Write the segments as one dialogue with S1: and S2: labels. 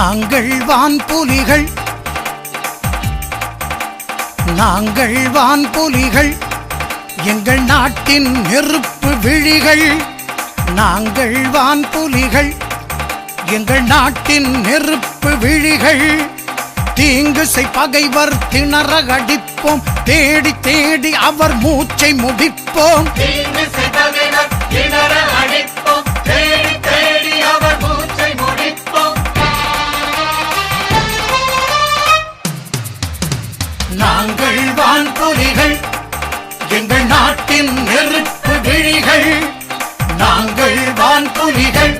S1: நாங்கள் வான்புலிகள் நாங்கள் வான்புலிகள் எங்கள் நாட்டின் நெருப்பு விழிகள். நாங்கள் வான்புலிகள் எங்கள் நாட்டின் நெருப்பு விழிகள். தீங்கு பகைவர் திணற அடிப்போம் தேடி தேடி அவர் மூச்சை முடிப்போம். வான்புலிகள் எங்கள்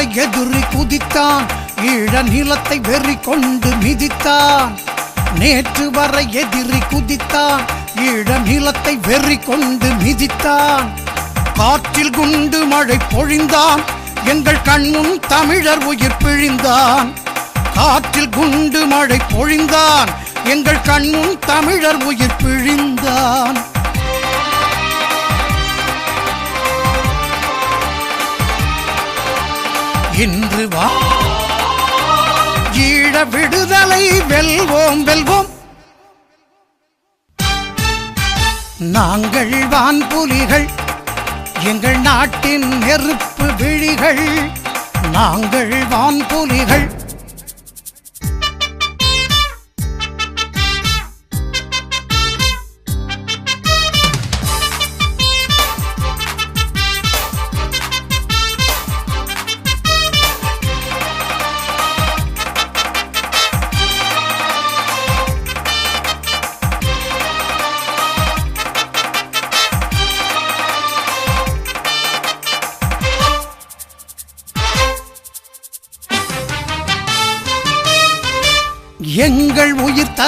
S1: நேற்று எதிரி குதித்தான் ஈழ நிலத்தை வெறி கொண்டு மிதித்தான். நேற்று வரை எதிரி குதித்தான் ஈழ நிலத்தை வெறி கொண்டு மிதித்தான். காற்றில் குண்டு மழை பொழிந்தான் எங்கள் கண்முன் தமிழர் உயிர் பிழிந்தான். காற்றில் குண்டு மழை பொழிந்தான் எங்கள் கண்முன் தமிழர் உயிர் பிழிந்தான். இன்று வா. ஈழ விடுதலை வெல்வோம் வெல்வோம். நாங்கள் வான்புலிகள் எங்கள் நாட்டின் நெருப்பு விழிகள். நாங்கள் வான்புலிகள் எங்கள்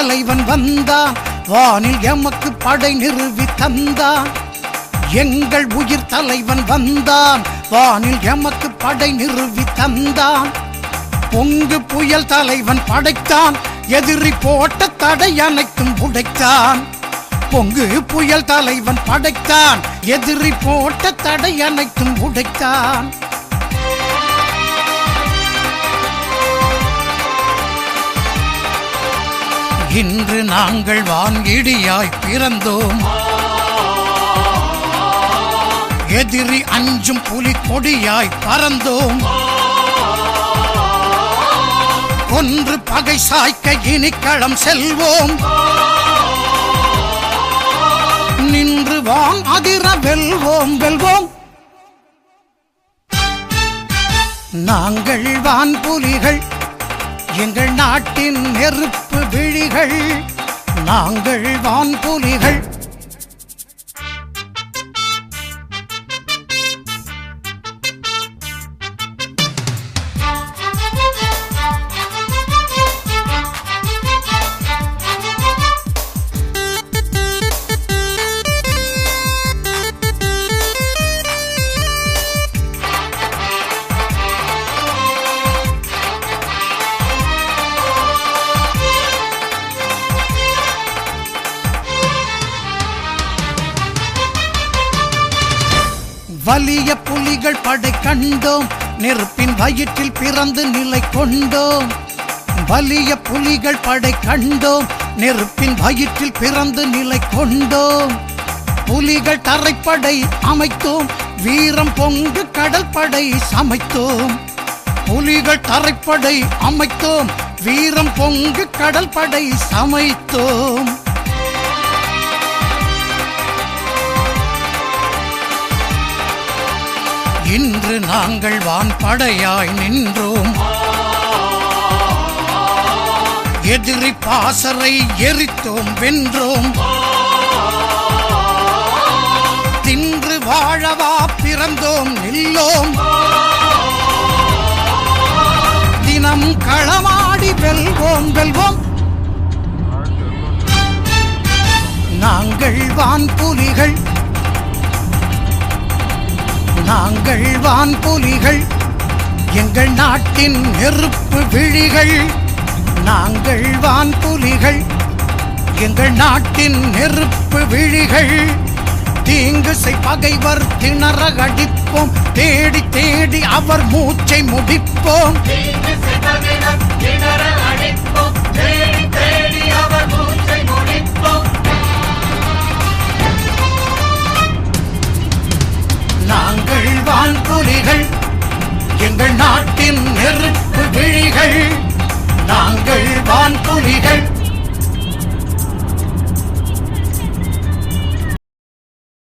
S1: தலைவன் வந்தான் வானில் எமக்கு படை நிறுவி தந்தான் எங்கள் உயிர் தலைவன் வந்தான் வானில் எமக்கு படை நிறுவி தந்தான் பொங்கு புயல் தலைவன் படைத்தான் எதிரி போட்ட தடை அனைத்தும் உடைத்தான். பொங்கு புயல் தலைவன் படைத்தான் எதிரி போட்ட தடை அனைத்தும் உடைத்தான். இன்று நாங்கள் வான்கிடியாய் பிறந்தோம். எதிரி அஞ்சும் புலி கொடியாய் பறந்தோம். ஒன்று பகை சாய்க்க இனிக்களம் செல்வோம். நின்று வான் அதிர வெல்வோம் வெல்வோம். நாங்கள் வான் புலிகள் எங்கள் நாட்டின் நெருப்பு விழிகள் நாங்கள் வான்புலிகள் வலிய புலிகள் படை கண்டோம். நெருப்பின் வயிற்றில் பிறந்து நிலை கொண்டோம். வலிய புலிகள் படை கண்டோம். நெருப்பின் வயிற்றில் பிறந்து நிலை கொண்டோம். புலிகள் தரைப்படை அமைத்தோம். வீரம் பொங்கு கடல் படை சமைத்தோம். புலிகள் தரைப்படை அமைத்தோம். வீரம் பொங்கு கடல் படை சமைத்தோம். இன்று நாங்கள் வான்படையாய் நின்றோம். எதிரி பாசறை எரித்தோம் வென்றோம். தின்று வாழவா பிறந்தோம் நில்லோம். தினம் களமாடி வெல்வோம் வெல்வோம். நாங்கள் வான்புலிகள் நாங்கள் வான்புலிகள் எங்கள் நாட்டின் நெருப்பு விழிகள். நாங்கள் வான்புலிகள் எங்கள் நாட்டின் நெருப்பு விழிகள். தீங்கு பகைவர் திணற அடிப்போம் தேடி தேடி அவர் மூச்சை முடிப்போம்.
S2: தீங்கு திணற அடிப்போம் தேடி விழ்வான் புலிகள் எங்கள் நாட்டின் நெருப்பு கிழிகள் நாங்கள் வான் புலிகள்